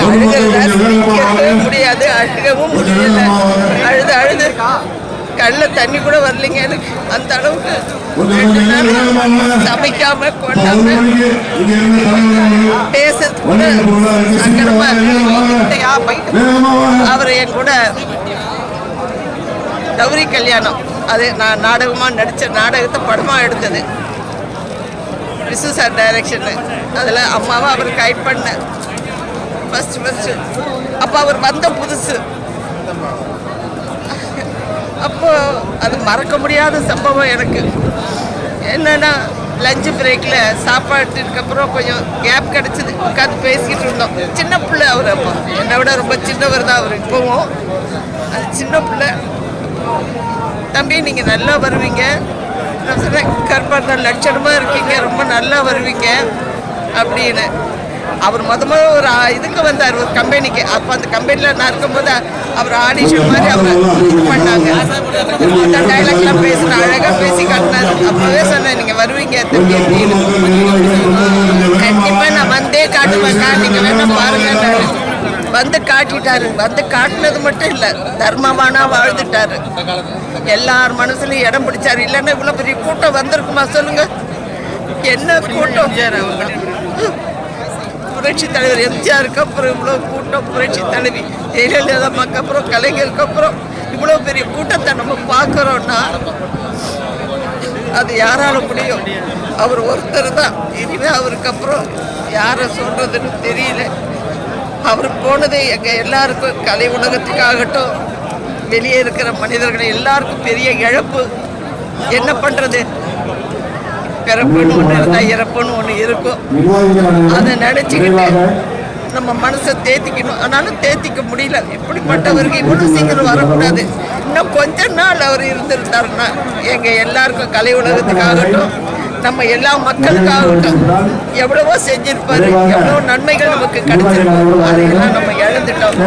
அழுகிறதா சிரிக்கவே முடியாது அழுகவும் முடியல. அழுது அழுது. கண்ணில் தண்ணி கூட வரலைங்க எனக்கு. அந்த அளவுக்கு ரெண்டு நாள் சமைக்காம கொண்டாம பேசுறது கூட சங்கடமா அவர் என் கூட கௌரி கல்யாணம். அது நான் நாடகமாக நடித்த நாடகத்தை படமாக எடுத்தது. விசு சார் டைரக்ஷனு அதில் அம்மாவை அவர் கைட் பண்ணேன். ஃபஸ்ட்டு ஃபஸ்ட்டு அப்போ அவர் வந்த புதுசு. அப்போ அது மறக்க முடியாத சம்பவம் எனக்கு. என்னன்னா லஞ்சு பிரேக்கில் சாப்பாட்டுக்கு அப்புறம் கொஞ்சம் கேப் கிடச்சிது. உட்காந்து பேசிக்கிட்டு இருந்தோம். சின்ன பிள்ளை அவர் அப்போ. என்னை விட ரொம்ப சின்னவர் தான் அவர் இப்போவும். அது சின்ன பிள்ளை. தம்பி நீங்கள் நல்லா வருவீங்க. நான் சொன்னேன் கற்பனை லட்சணமாக இருக்கீங்க. ரொம்ப நல்லா வருவீங்க. அப்படின்னு. அவர் முத முத ஒரு இதுக்கு வந்தார் ஒரு கம்பெனிக்கு அப்போ அந்த கம்பெனியில் நான் இருக்கும்போது அவர் ஆடிஷன் மாதிரி அவர் இது பண்ணாங்க. அந்த டைலாக்லாம் பேசின அழகாக பேசி காட்டினார். அப்போவே சொன்னேன் நீங்கள் வருவீங்க தம்பி கண்டிப்பாக நான் வந்தே காட்டுவேன்க்கா நீங்கள் வேணா பாருங்க வந்து காட்டிட்டாரு. வந்து காட்டினது மட்டும் இல்லை தர்மமானா வாழ்ந்துட்டாரு. எல்லார் மனசுலையும் இடம் பிடிச்சாரு. இல்லைன்னா இவ்வளோ பெரிய கூட்டம் வந்திருக்குமா சொல்லுங்க. என்ன கூட்டம்? புரட்சி தலைவர் எம்ஜிஆருக்கு அப்புறம் இவ்வளோ கூட்டம் புரட்சி தலைவி ஜெயலலிதா அம்மாக்கு அப்புறம் கலைஞருக்கு அப்புறம் இவ்வளோ பெரிய கூட்டத்தை நம்ம பார்க்குறோன்னா அது யாரால முடியும்? அவர் ஒருத்தர் தான். இனிமேல் அவருக்கு அப்புறம் யாரை சொல்றதுன்னு தெரியல. அவர் போனது எங்கள் எல்லாருக்கும் கலை உலகத்துக்காகட்டும் வெளியே இருக்கிற மனிதர்கள் எல்லாருக்கும் பெரிய இழப்பு. என்ன பண்ணுறது பிறப்புன்னு ஒன்று இருந்தால் இறப்புன்னு ஒன்று இருக்கும். அதை நினச்சிக்கிட்டு நம்ம மனசை தேத்திக்கணும். ஆனாலும் தேத்திக்க முடியல. இப்படிப்பட்டவருக்கு இவ்வளோ சீக்கிரம் வரக்கூடாது. இன்னும் கொஞ்ச நாள் அவர் இருந்திருந்தாருன்னா எங்கள் எல்லாருக்கும் கலை உலகத்துக்காகட்டும் நம்ம எல்லா மக்களுக்காகட்டும் எவ்வளவோ செஞ்சிருப்பாரு. எவ்வளோ நன்மைகள் நமக்கு கிடைச்சிருக்கும். அதையெல்லாம் நம்ம இழந்துட்டோம்.